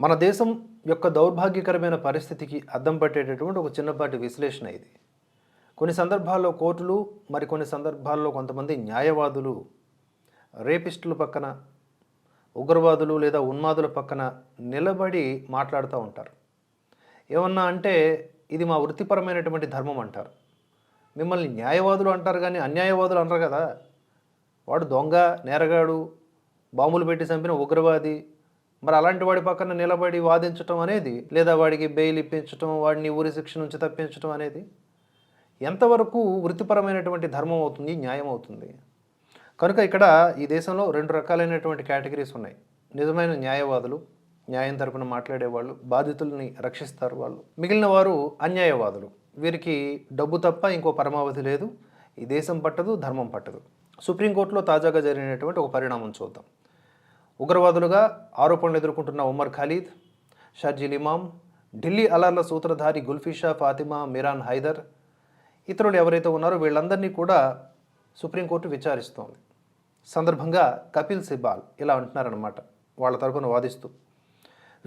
మన దేశం యొక్క దౌర్భాగ్యకరమైన పరిస్థితికి అద్దం పట్టేటటువంటి ఒక చిన్నపాటి విశ్లేషణ ఇది. కొన్ని సందర్భాల్లో కోర్టులు మరికొన్ని సందర్భాల్లో కొంతమంది న్యాయవాదులు రేపిస్టుల పక్కన ఉగ్రవాదులు లేదా ఉన్మాదుల పక్కన నిలబడి మాట్లాడుతూ ఉంటారు. ఏమన్నా అంటే ఇది మా వృత్తిపరమైనటువంటి ధర్మం అంటారు. మిమ్మల్ని న్యాయవాదులు అంటారు కానీ అన్యాయవాదులు అంటారు కదా. వాడు దొంగ నేరగాడు బాంబులు పెట్టి చంపిన ఉగ్రవాది మరి అలాంటి వాడి పక్కన నిలబడి వాదించటం అనేది లేదా వాడికి బెయిల్ ఇప్పించటం వాడిని ఊరి శిక్ష నుంచి తప్పించటం అనేది ఎంతవరకు వృత్తిపరమైనటువంటి ధర్మం అవుతుంది న్యాయం అవుతుంది? కనుక ఇక్కడ ఈ దేశంలో రెండు రకాలైనటువంటి కేటగిరీస్ ఉన్నాయి. నిజమైన న్యాయవాదులు న్యాయం తరపున మాట్లాడేవాళ్ళు బాధితుల్ని రక్షిస్తారు వాళ్ళు. మిగిలిన వారు అన్యాయవాదులు. వీరికి డబ్బు తప్ప ఇంకో పరమావధి లేదు. ఈ దేశం పట్టదు ధర్మం పట్టదు. సుప్రీంకోర్టులో తాజాగా జరిగినటువంటి ఒక పరిణామం చూద్దాం. ఉగ్రవాదులుగా ఆరోపణలు ఎదుర్కొంటున్న ఉమర్ ఖాలీద్ షర్జిల్ ఇమాం ఢిల్లీ అలార్ల సూత్రధారి గుల్ఫిషా ఫాతిమా మిరాన్ హైదర్ ఇతరులు ఎవరైతే ఉన్నారో వీళ్ళందరినీ కూడా సుప్రీంకోర్టు విచారిస్తోంది. సందర్భంగా కపిల్ సిబాల్ ఇలా అంటున్నారనమాట వాళ్ళ తరపున వాదిస్తూ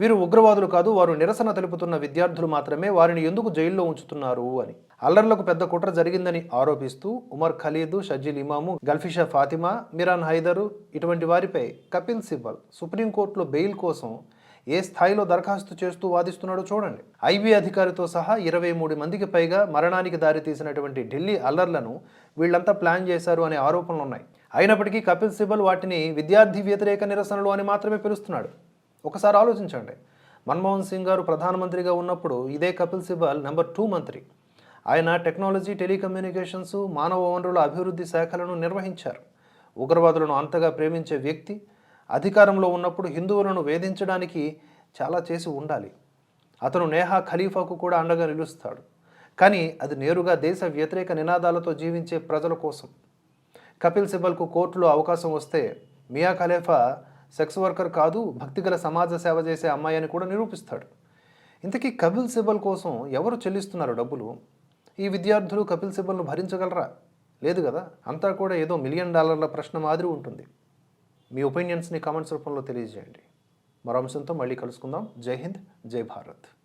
వీరు ఉగ్రవాదులు కాదు వారు నిరసన తెలుపుతున్న విద్యార్థులు మాత్రమే వారిని ఎందుకు జైల్లో ఉంచుతున్నారు అని. అల్లర్లకు పెద్ద కుట్ర జరిగిందని ఆరోపిస్తూ ఉమర్ ఖలీదు షజీల్ ఇమాము గల్ఫిషా ఫాతిమా మిరాన్ హైదరు ఇటువంటి వారిపై కపిల్ సిబ్బల్ సుప్రీంకోర్టులో బెయిల్ కోసం ఏ స్థాయిలో దరఖాస్తు చేస్తూ వాదిస్తున్నాడో చూడండి. ఐబీ అధికారితో సహా ఇరవై మూడు మందికి పైగా మరణానికి దారితీసినటువంటి ఢిల్లీ అల్లర్లను వీళ్ళంతా ప్లాన్ చేశారు అనే ఆరోపణలు ఉన్నాయి అయినప్పటికీ కపిల్ సిబల్ వాటిని విద్యార్థి వ్యతిరేక నిరసనలు అని మాత్రమే పిలుస్తున్నాడు. ఒకసారి ఆలోచించండి. మన్మోహన్ సింగ్ గారు ప్రధానమంత్రిగా ఉన్నప్పుడు ఇదే కపిల్ సిబల్ నెంబర్ టూ మంత్రి. ఆయన టెక్నాలజీ టెలికమ్యూనికేషన్స్ మానవ వనరుల అభివృద్ధి శాఖలను నిర్వహించారు. ఉగ్రవాదులను అంతగా ప్రేమించే వ్యక్తి అధికారంలో ఉన్నప్పుడు హిందువులను వేధించడానికి చాలా చేసి ఉండాలి. అతను నేహా ఖలీఫాకు కూడా అండగా నిలుస్తాడు. కానీ అది నేరుగా దేశ వ్యతిరేక నినాదాలతో జీవించే ప్రజల కోసం. కపిల్ సిబల్కు కోర్టులో అవకాశం వస్తే మియా ఖలీఫా సెక్స్ వర్కర్ కాదు భక్తిగల సమాజ సేవ చేసే అమ్మాయి అని కూడా నిరూపిస్తాడు. ఇంతకీ కపిల్ సిబల్ కోసం ఎవరు చెల్లిస్తున్నారు డబ్బులు? ఈ విద్యార్థులు కపిల్ సిబల్ను భరించగలరా? లేదు కదా అంతా కూడా ఏదో మిలియన్ డాలర్ల ప్రశ్న మాదిరి ఉంటుంది. మీ ఒపీనియన్స్ని కామెంట్స్ రూపంలో తెలియజేయండి. మరో అంశంతో మళ్ళీ కలుసుకుందాం. జై హింద్ జై భారత్.